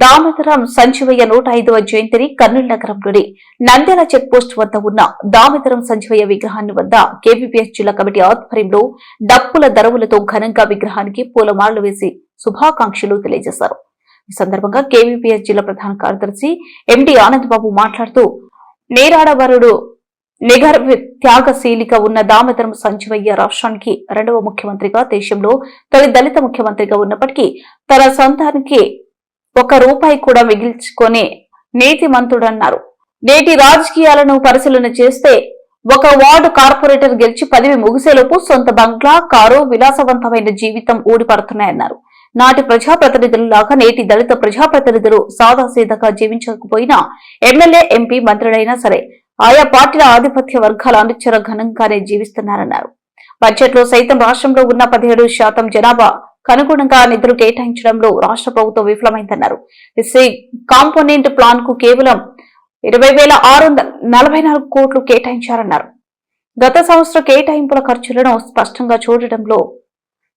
దామోదరం సంజీవయ్య నూట ఐదవ జయంతిని కర్నూలు నగరంలోని నంద్యాల చెక్ పోస్ట్ వద్ద ఉన్న దామోదరం సంజీవయ్య విగ్రహాన్ని వద్ద కేవీపీఎస్ జిల్లా కమిటీ ఆధ్వర్యంలో డప్పుల దరవులతో ఘనంగా విగ్రహానికి పూలమాలలు వేసి శుభాకాంక్షలు తెలియజేశారు. ఈ సందర్భంగా కేవీపీఎస్ జిల్లా ప్రధాన కార్యదర్శి ఎండి ఆనంద్ బాబు మాట్లాడుతూ నేరాడవరుడు నిగర్ త్యాగశీలిక ఉన్న దామోదరం సంజీవయ్య రాష్ట్రానికి రెండవ ముఖ్యమంత్రిగా దేశంలో తొలి దళిత ముఖ్యమంత్రిగా ఉన్నప్పటికీ తన సొంతానికి ఒక రూపాయి కూడా మిగిల్చుకొని నీతిమంతుడన్నారు. నేటి రాజకీయాలను పరిశీలన చేస్తే ఒక వార్డు కార్పొరేటర్ గెలిచి పదవి ముగిసేలోపు సొంత బంగ్లా కారు విలాసవంతమైన జీవితం ఊడిపడుతున్నాయన్నారు. నాటి ప్రజాప్రతినిధులలాగా నేటి దళిత ప్రజాప్రతినిధులు సాదాసీదాగా జీవించకపోయినా ఎమ్మెల్యే ఎంపీ మంత్రులైనా సరే ఆయా పార్టీల ఆధిపత్య వర్గాల అనుచర ఘనంగానే జీవిస్తున్నారన్నారు. బడ్జెట్లో సైతం రాష్ట్రంలో ఉన్న పదిహేడు శాతం జనాభా కనుగుణంగా నిధులు కేటాయించడంలో రాష్ట్ర ప్రభుత్వం విఫలమైందన్నారు. ఎస్సీ కాంపోనెంట్ ప్లాన్కు కేవలం ఇరవై వేల ఆరు వందల నలభై నాలుగు కోట్లు కేటాయించారన్నారు. గత సంవత్సరం కేటాయింపుల ఖర్చులను స్పష్టంగా చూడటంలో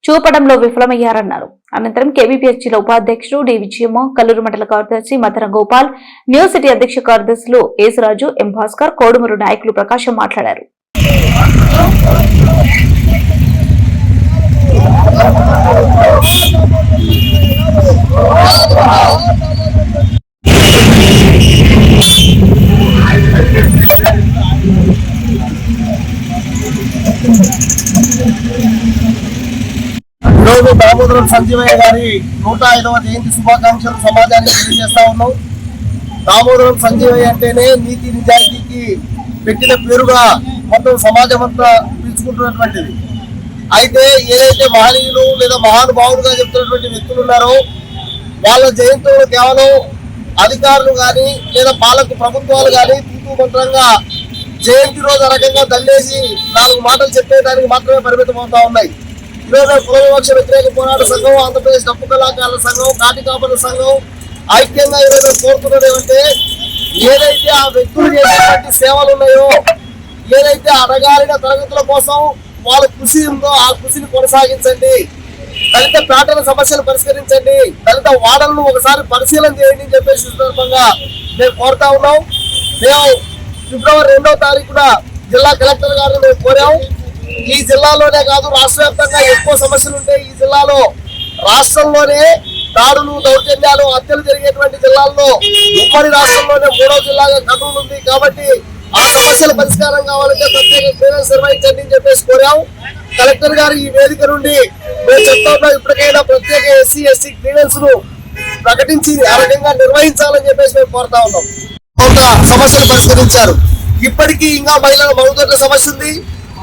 చూపడంలో విఫలమయ్యారన్నారు. అనంతరం కేవీపీఎస్ జిల్లా ఉపాధ్యక్షుడు డి. విజయమ్మ కల్లూరు మండల కార్యదర్శి మదన గోపాల్ న్యూ సిటీ అధ్యక్ష కార్యదర్శులు ఏసురాజు ఎం భాస్కర్ కోడుమూరు నాయకులు ప్రకాశం మాట్లాడారు. ఈరోజు దామోదరం సంజీవయ్య గారి నూట ఐదవ జయంతి శుభాకాంక్షలు సమాజానికి తెలియజేస్తా ఉన్నాం. దామోదరం సంజీవయ్య అంటేనే నీతి నిజాయితీకి పెట్టిన పేరుగా మొత్తం సమాజం అంతా పిలుచుకుంటున్నటువంటిది. అయితే ఏదైతే మహనీయులు లేదా మహానుభావులుగా చెప్తున్నటువంటి వ్యక్తులు ఉన్నారో వాళ్ళ జయంతులు కేవలం అధికారులు కానీ లేదా పాలక ప్రభుత్వాలు కానీ తూతూ మంత్రంగా జయంతి రోజు రకంగా దండేసి నాలుగు మాటలు చెప్పేదానికి మాత్రమే పరిమితం అవుతా ఉన్నాయి. ఈరోజు కుల వ్యతిరేక పోరాట సంఘం ఆంధ్రప్రదేశ్ డప్పు కళాకారుల సంఘం కాటి కాపల సంఘం ఐక్యంగా ఈరోజు కోరుతున్నది ఏమంటే ఏదైతే ఆ వ్యక్తులు చేసినటువంటి సేవలు ఉన్నాయో ఏదైతే అడగాలిన తరగతుల కోసం వాళ్ళ కృషి ఉందో ఆ కృషిని కొనసాగించండి. దళిత పేటల సమస్యలు పరిష్కరించండి. దళిత వాడలను ఒకసారి పరిశీలన చేయండి అని చెప్పేసి సందర్భంగా మేము కోరుతా ఉన్నాం. మేము ఫిబ్రవరి రెండవ తారీఖున జిల్లా కలెక్టర్ గారిని మేము కోరాం. ఈ జిల్లాలోనే కాదు రాష్ట్ర వ్యాప్తంగా ఎక్కువ సమస్యలు ఉంటాయి ఈ జిల్లాలో రాష్ట్రంలోనే దాడులు దౌర్జన్యాలు హత్యలు జరిగేటువంటి జిల్లాల్లో ఉమ్మడి రాష్ట్రంలోనే మూడో జిల్లాగా కర్నూలు ఉంది కాబట్టి ఆ సమస్యల పరిష్కారం కావాలంటే ప్రత్యేక క్లియరెన్స్ నిర్వహించండి అని చెప్పేసి కోరాం. కలెక్టర్ గారు ఈ వేదిక నుండి మేము చెప్తా ఇప్పటికైనా ప్రత్యేక ఎస్సీ ఎస్టీ క్లియరెన్స్ను ప్రకటించి ఆ రకంగా నిర్వహించాలని చెప్పేసి మేము కోరుతా ఉన్నాం. కొంత సమస్యలు పరిష్కరించారు. ఇప్పటికీ ఇంకా మహిళల మరుగుదొడ్ల సమస్య ఉంది.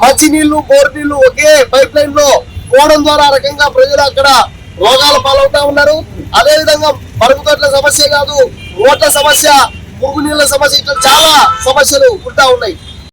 మంచి నీళ్ళు బోర్ నీళ్ళు ఒకే పైప్ లైన్లో పోవడం ద్వారా రకంగా ప్రజలు అక్కడ రోగాల పాలవుతా ఉన్నారు. అదే విధంగా మరుగుదొడ్ల సమస్య కాదు ఓట్ల సమస్య ముగ్గు నీళ్ళ సమస్య ఇట్లా చాలా సమస్యలు ఉంటా ఉన్నాయి.